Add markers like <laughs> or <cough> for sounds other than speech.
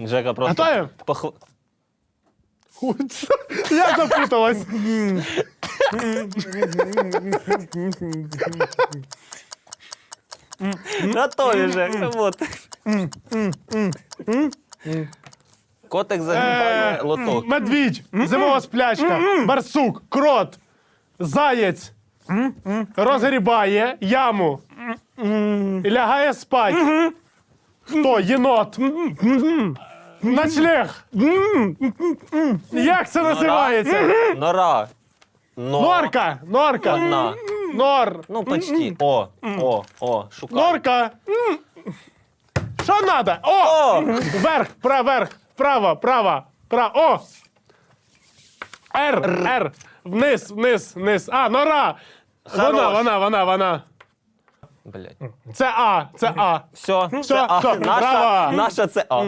Жека просто Готові? похв... Хуц. <laughs> Я запуталась. Готові, Жека, вот. Котик Е, лоток. Медвідь, зимова сплячка, барсук, крот, заєць, розгрібає яму, і лягає спать. Хто? Єнот. Ночлег. Як це називається? Нора. Но. Норка, норка, Одна. нор, Ну, почти. О, о, о, шукай. норка. Що надо? О! О! Вверх, право, вверх, вправо, право, право. О! Р, Р. Вниз, вниз, вниз. А, нора. Вона, Хорош. вона, вона, вона. Блять. Це А, це А. Все, Все, це А. Наша, браво. наша це А.